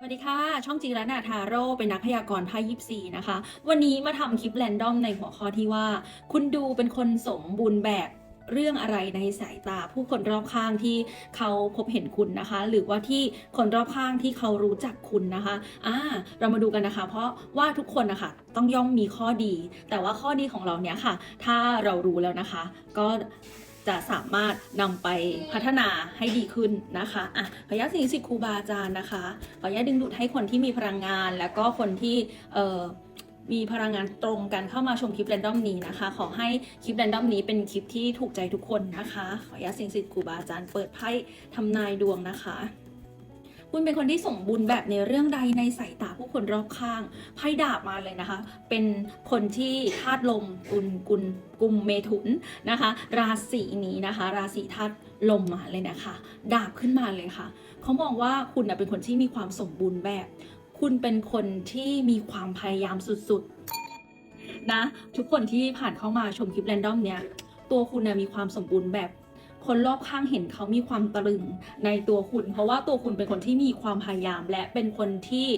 สวัสดีค่ะ ช่องจีรนาทาโร่เป็นนักพยากรณ์ไพ่ยิปซีนะคะ วันนี้มาทำคลิปแรนดอมในหัวข้อที่ว่า คุณดูเป็นคนสมบูรณ์แบบเรื่องอะไรในสายตาผู้คนรอบข้างที่เขาพบเห็นคุณนะคะ หรือว่าที่คนรอบข้างที่เขารู้จักคุณนะคะอ่าเรามาดูกันนะคะ เพราะว่าทุกคนนะคะต้องย่อมมีข้อดี แต่ว่าข้อดีของเราเนี้ยค่ะ ถ้าเรารู้แล้วนะคะ ก็ จะสามารถนำไปพัฒนาให้ดีขึ้นนะคะอะขออนุญาตสิ่งสิทธิครูบาอาจารย์นะคะขออนุญาตดึงดูดให้คนที่มีพลังงาน แล้วก็คนที่เอ่อมีพลังงานตรงกันเข้ามาชมคลิปแรนดอมนี้นะคะ ขอให้คลิปแรนดอมนี้เป็นคลิปที่ถูกใจทุกคนนะคะ ขออนุญาตสิ่งสิทธิ์ครูบาอาจารย์เปิดไพ่ทำนายดวงนะคะ คุณเป็นคนที่สมบูรณ์แบบในเรื่องใดในสายตาผู้คนรอบข้างไพ่ดาบมาเลยนะคะ เป็นคนที่ธาตุลมกุลกุลกุมเมถุนนะคะ ราศีนี้นะคะ ราศีธาตุลมมาเลยนะคะ ดาบขึ้นมาเลยค่ะเขามองว่าคุณเป็นคนที่มีความสมบูรณ์แบบ คุณเป็นคนที่มีความพยายามสุดๆนะทุกคนที่ผ่านเข้ามาชมคลิปแรนดอมเนี้ยตัวคุณนะมีความสมบูรณ์แบบ คนรอบข้างเห็นเขามีความตรึงในตัวคุณ เพราะว่าตัวคุณเป็นคนที่มีความพยายาม และเป็นคนที่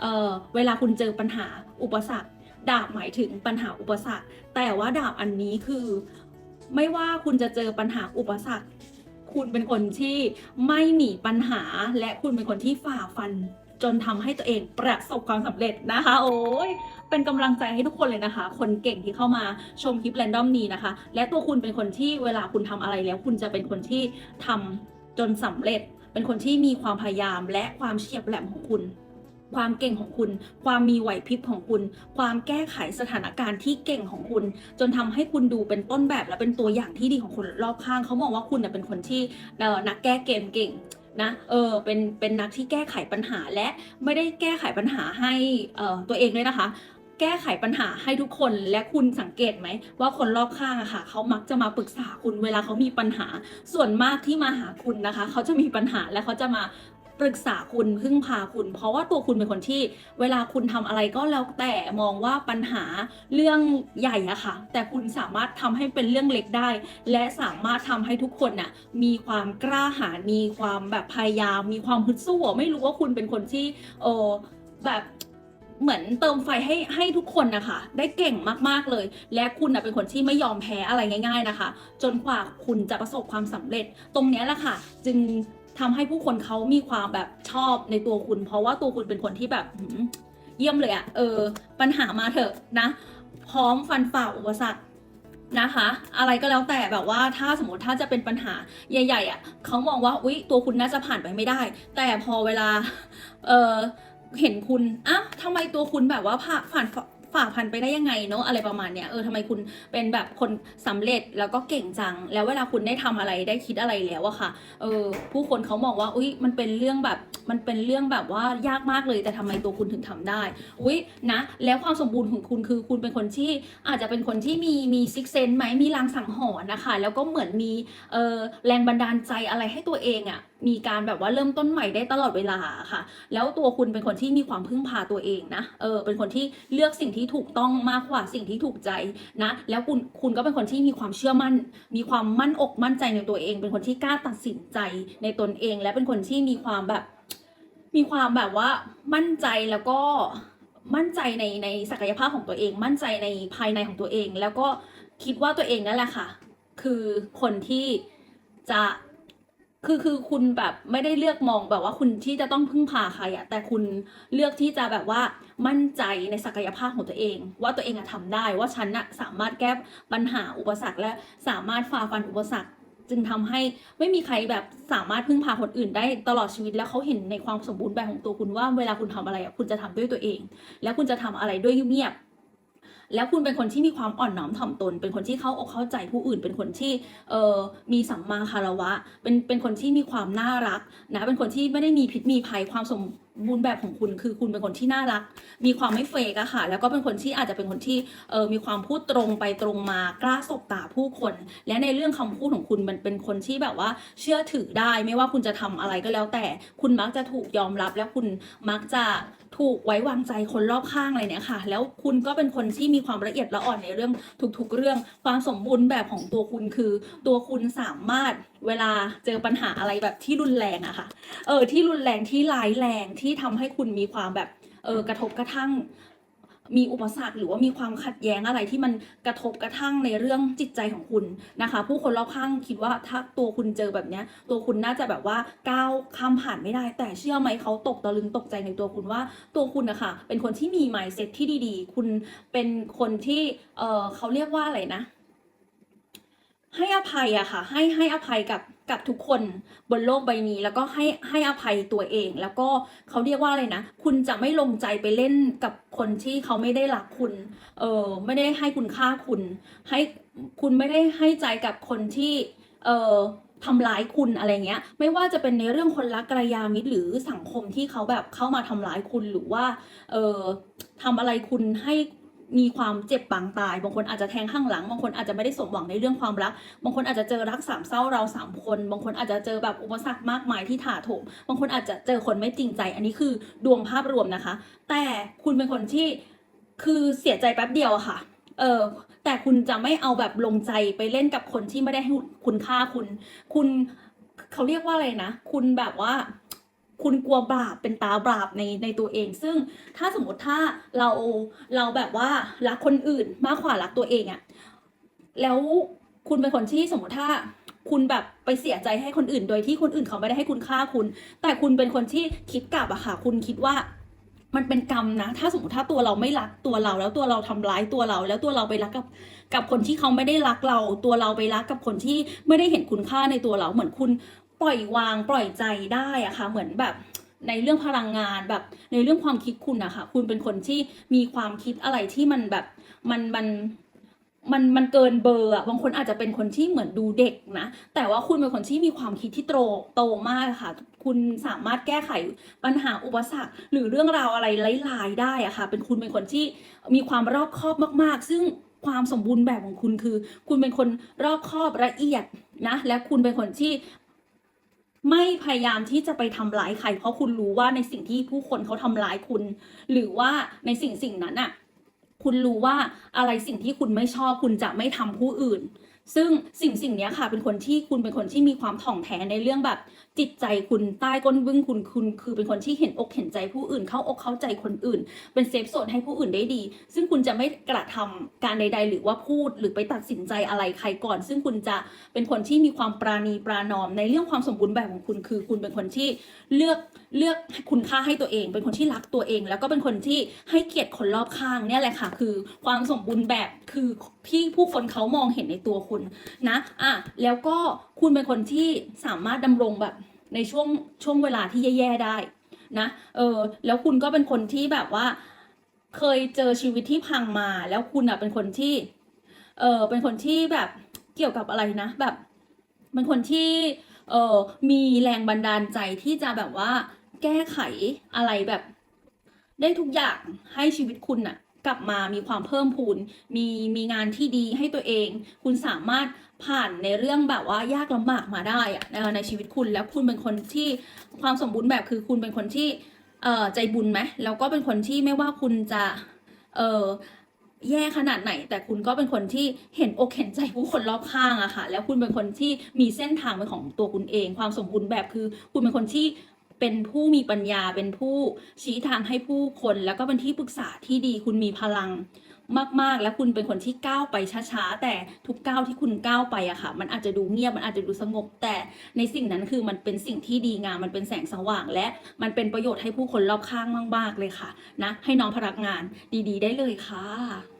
เออเวลาคุณเจอปัญหาอุปสรรค ดาบหมายถึงปัญหาอุปสรรค แต่ว่าดาบอันนี้คือ ไม่ว่าคุณจะเจอปัญหาอุปสรรค คุณเป็นคนที่ไม่หนีปัญหา และคุณเป็นคนที่ฝ่าฟันจนทำให้ตัวเองประสบความสำเร็จนะคะ โอ้ย เป็นกำลังใจให้ทุกคนเลยนะคะ คนเก่งที่เข้ามาชมคลิปแรนดอมนี้นะคะ และตัวคุณเป็นคนที่เวลาคุณทำอะไรแล้ว คุณจะเป็นคนที่ทำจนสำเร็จ เป็นคนที่มีความพยายามและความเฉียบแหลมของคุณความเก่งของคุณ ความมีไหวพริบของคุณ ความแก้ไขสถานการณ์ที่เก่งของคุณ จนทำให้คุณดูเป็นต้นแบบและเป็นตัวอย่างที่ดีของคนรอบข้าง เขามองว่าคุณเป็นคนที่เออนักแก้เกมเก่งนะเออเป็นเป็นนักที่แก้ไขปัญหาและไม่ได้แก้ไขปัญหาให้ออตัวเองด้วยนะคะ แก้ไขปัญหาให้ทุกคนและคุณสังเกตไหม ว่าคนรอบข้างอะค่ะเขามักจะมาปรึกษาคุณเวลาเขามีปัญหา ส่วนมากที่มาหาคุณนะคะ เขาจะมีปัญหาและเขาจะมาปรึกษาคุณพึ่งพาคุณ เพราะว่าตัวคุณเป็นคนที่เวลาคุณทำอะไรก็แล้วแต่มองว่าปัญหาเรื่องใหญ่อะค่ะ แต่คุณสามารถทำให้เป็นเรื่องเล็กได้ และสามารถทำให้ทุกคนน่ะมีความกล้าหาญมีความแบบพยายาม มีความฮึดสู้ไม่รู้ว่าคุณเป็นคนที่เออแบบ เหมือนเติมไฟให้ให้ทุกคนนะคะ ได้เก่งมากๆเลย และคุณนะเป็นคนที่ไม่ยอมแพ้อะไรง่าย ๆนะคะ จนกว่าคุณจะประสบความสำเร็จ ตรงนี้แหละค่ะ จึงทำให้ผู้คนเขามีความแบบชอบในตัวคุณ เพราะว่าตัวคุณเป็นคนที่แบบเยี่ยมเลยอะเออ ปัญหามาเถอะนะ พร้อมฟันฝ่าอุปสรรคนะคะ อะไรก็แล้วแต่แบบว่าถ้าสมมติถ้าจะเป็นปัญหาใหญ่ ๆอะ่ะเขามองว่าอุ๊ยตัวคุณน่าจะผ่านไปไม่ได้ แต่พอเวลา เออ เห็นคุณอ้าวทำไมตัวคุณแบบว่าผ่าผ่านฝ่าพันไปได้ยังไงเนอะอะไรประมาณเนี้ยเออทำไมคุณเป็นแบบคนสำเร็จแล้วก็เก่งจัง แล้วเวลาคุณได้ทำอะไรได้คิดอะไรแล้วอะค่ะเออผู้คนเขามองว่าอุ้ยมันเป็นเรื่องแบบมันเป็นเรื่องแบบว่ายากมากเลยแต่ทำไมตัวคุณถึงทำได้อุ้ยนะ แล้วความสมบูรณ์ของคุณคือคุณเป็นคนที่อาจจะเป็นคนที่มีมีซิกเซนไหมมีลางสังหรณ์นะคะแล้วก็เหมือนมีเออแรงบันดาลใจอะไรให้ตัวเองอะ มีการแบบว่าเริ่มต้นใหม่ได้ตลอดเวลาค่ะ แล้วตัวคุณเป็นคนที่มีความพึ่งพาตัวเองนะ เออ เป็นคนที่เลือกสิ่งที่ถูกต้องมากกว่าสิ่งที่ถูกใจนะ แล้วคุณ คุณก็เป็นคนที่มีความเชื่อมั่น มีความมั่นอกมั่นใจในตัวเอง เป็นคนที่กล้าตัดสินใจในตนเอง และเป็นคนที่มีความแบบ มีความแบบว่ามั่นใจแล้วก็มั่นใจในในศักยภาพของตัวเอง มั่นใจในภายในของตัวเอง แล้วก็คิดว่าตัวเองนั่นแหละค่ะ คือคนที่จะ คือคือคุณแบบไม่ได้เลือกมองแบบว่าคุณที่จะต้องพึ่งพาใครอะแต่คุณเลือกที่จะแบบว่ามั่นใจในศักยภาพของตัวเอง ว่าตัวเองอะทำได้ว่าฉันอะสามารถแก้ปัญหาอุปสรรคและสามารถฝ่าฟันอุปสรรค จึงทำให้ไม่มีใครแบบสามารถพึ่งพาคนอื่นได้ตลอดชีวิตแล้วเขาเห็นในความสมบูรณ์แบบของตัวคุณว่าเวลาคุณทำอะไรอะคุณจะทำด้วยตัวเอง แล้วคุณจะทำอะไรด้วยเงียบ แล้วคุณเป็นคนที่มีความอ่อนน้อมถ่อมตน เป็นคนที่เข้าอกเข้าใจผู้อื่น เป็นคนที่เออมีสัมมาคารวะ เป็นเป็นคนที่มีความน่ารักนะ เป็นคนที่ไม่ได้มีพิษมีภัยความสม บูรณ์แบบของคุณคือคุณเป็นคนที่น่ารัก มีความไม่เฟกอะค่ะ แล้วก็เป็นคนที่อาจจะเป็นคนที่เออมีความพูดตรงไปตรงมากล้าสบตาผู้คน และในเรื่องคำพูดของคุณมันเป็นคนที่แบบว่าเชื่อถือได้ไม่ว่าคุณจะทำอะไรก็แล้วแต่ คุณมักจะถูกยอมรับ และคุณมักจะถูกไว้วางใจคนรอบข้างอะไรเนี่ยค่ะ แล้วคุณก็เป็นคนที่มีความละเอียดละอ่อนในเรื่องทุกๆ เรื่อง ความสมบูรณ์แบบของตัวคุณคือ ตัวคุณสามารถเวลาเจอปัญหาอะไรแบบที่รุนแรงอะค่ะ เออที่รุนแรงที่ร้ายแรงที่ที่ทำให้คุณมีความแบบเออกระทบกระทั่ง มีอุปสรรคหรือว่ามีความขัดแย้งอะไรที่มันกระทบกระทั่งในเรื่องจิตใจของคุณนะคะ ผู้คนรอบข้างคิดว่าถ้าตัวคุณเจอแบบเนี้ยตัวคุณน่าจะแบบว่าก้าวข้ามผ่านไม่ได้ แต่เชื่อไหมเขาตกตะลึงตกใจในตัวคุณว่า ตัวคุณนะคะเป็นคนที่มี mindset ที่ดีๆ คุณเป็นคนที่เออเขาเรียกว่าอะไรนะ ให้อภัยอะค่ะ ให้ให้อภัยกับกับทุกคนบนโลกใบนี้ แล้วก็ให้ให้อภัยตัวเอง แล้วก็เขาเรียกว่าอะไรนะ คุณจะไม่ลงใจไปเล่นกับคนที่เขาไม่ได้รักคุณ เออไม่ได้ให้คุณค่าคุณ ให้คุณไม่ได้ให้ใจกับคนที่ เออทำร้ายคุณอะไรเงี้ย ไม่ว่าจะเป็นในเรื่องคนรักกระยามิตรหรือสังคมที่เขาแบบเข้ามาทำร้ายคุณหรือว่า เออทำอะไรคุณให้ มีความเจ็บปางตาย บางคนอาจจะแทงข้างหลัง บางคนอาจจะไม่ได้สมหวังในเรื่องความรัก บางคนอาจจะเจอรักสามเศร้าเราสามคน บางคนอาจจะเจอแบบอุปสรรคมากมายที่ถาโถม บางคนอาจจะเจอคนไม่จริงใจ อันนี้คือดวงภาพรวมนะคะ แต่คุณเป็นคนที่คือเสียใจแป๊บเดียวค่ะ เออแต่คุณจะไม่เอาแบบลงใจไปเล่นกับคนที่ไม่ได้ให้คุณค่าคุณ คุณเขาเรียกว่าอะไรนะ คุณแบบว่า คุณกลัวบาปเป็นตาบาปในในตัวเอง ซึ่งถ้าสมมติถ้าเราเราแบบว่ารักคนอื่นมากกว่ารักตัวเองอะแล้วคุณเป็นคนที่สมมติถ้าคุณแบบไปเสียใจให้คนอื่น โดยที่คนอื่นเขาไม่ได้ให้คุณค่าคุณ แต่คุณเป็นคนที่คิดกลับอะค่ะ คุณคิดว่ามันเป็นกรรมนะ ถ้าสมมติถ้าตัวเราไม่รักตัวเราแล้วตัวเราทำร้ายตัวเรา แล้วตัวเราไปรักกับกับคนที่เขาไม่ได้รักเรา ตัวเราไปรักกับคนที่ไม่ได้เห็นคุณค่าในตัวเราเหมือนคุณ ปล่อยวางปล่อยใจได้อะค่ะ เหมือนแบบในเรื่องพลังงานแบบในเรื่องความคิดคุณอะค่ะคุณเป็นคนที่มีความคิดอะไรที่มันแบบมันมันมันมันเกินเบอร์อะบางคนอาจจะเป็นคนที่เหมือนดูเด็กนะ แต่ว่าคุณเป็นคนที่มีความคิดที่โตโตมากค่ะ คุณสามารถแก้ไขปัญหาอุปสรรค หรือเรื่องราวอะไรไร้ๆได้อะค่ะ เป็นคุณเป็นคนที่มีความรอบคอบมาก ๆ ซึ่งความสมบูรณ์แบบของคุณคือ คุณเป็นคนรอบคอบละเอียดนะ และคุณเป็นคนที่ ไม่พยายามที่จะไปทำร้ายใคร เพราะคุณรู้ว่าในสิ่งที่ผู้คนเขาทำร้ายคุณ หรือว่าในสิ่งสิ่งนั้นอะคุณรู้ว่าอะไรสิ่งที่คุณไม่ชอบคุณจะไม่ทำผู้อื่น ซึ่งสิ่งสิ่งนี้ค่ะเป็นคนที่คุณเป็นคนที่มีความถ่องแท้ในเรื่องแบบ จิตใจคุณใต้ก้นบึ้งคุณคุณ คือเป็นคนที่เห็นอกเห็นใจผู้อื่น เข้าอกเข้าใจคนอื่น เป็นเซฟโซนให้ผู้อื่นได้ดี ซึ่งคุณจะไม่กระทำการใด ๆ หรือว่าพูดหรือไปตัดสินใจอะไรใครก่อน ซึ่งคุณจะเป็นคนที่มีความปราณีปรานอม ในเรื่องความสมบูรณ์แบบของคุณ คือ คุณเป็นคนที่เลือกเลือกคุณค่าให้ตัวเอง เป็นคนที่รักตัวเอง แล้วก็เป็นคนที่ให้เกียรติคนรอบข้างเนี่ยแหละค่ะ คือความสมบูรณ์แบบคือที่ผู้คนเขามองเห็นในตัวคุณนะอะแล้วก็คุณเป็นคนที่สามารถดำรงแบบในช่วงช่วงเวลาที่แย่ๆได้นะ เออ แล้วคุณก็เป็นคนที่แบบว่า เคยเจอชีวิตที่พังมา แล้วคุณอะเป็นคนที่ เออเป็นคนที่แบบเกี่ยวกับอะไรนะ แบบเป็นคนที่ เออมีแรงบันดาลใจที่จะแบบว่า แก้ไขอะไรแบบ ได้ทุกอย่างให้ชีวิตคุณน่ะ กลับมามีความเพิ่มพูน มีมีงานที่ดีให้ตัวเอง คุณสามารถผ่านในเรื่องแบบว่ายากลำบากมาได้อะในชีวิตคุณแล้วคุณเป็นคนที่ความสมบูรณ์แบบคือคุณเป็นคนที่เอ่อใจบุญไหมแล้วก็เป็นคนที่ไม่ว่าคุณจะเออแย่ขนาดไหน แต่คุณก็เป็นคนที่เห็นอกเห็นใจผู้คนรอบข้างอะค่ะ แล้วคุณเป็นคนที่มีเส้นทางเป็นของตัวคุณเอง ความสมบูรณ์แบบคือ คุณเป็นคนที่ เป็นผู้มีปัญญาเป็นผู้ชี้ทางให้ผู้คน แล้วก็เป็นที่ปรึกษาที่ดีคุณมีพลังมาก ๆ แล้วคุณเป็นคนที่ก้าวไปช้าๆ แต่ทุกก้าวที่คุณก้าวไปอะค่ะ มันอาจจะดูเงียบ มันอาจจะดูสงบ แต่ในสิ่งนั้นคือมันเป็นสิ่งที่ดีงาม มันเป็นแสงสว่าง และมันเป็นประโยชน์ให้ผู้คนรอบข้างมาก ๆ เลยค่ะ นะ ให้น้องพนักงานดี ๆ ได้เลยค่ะ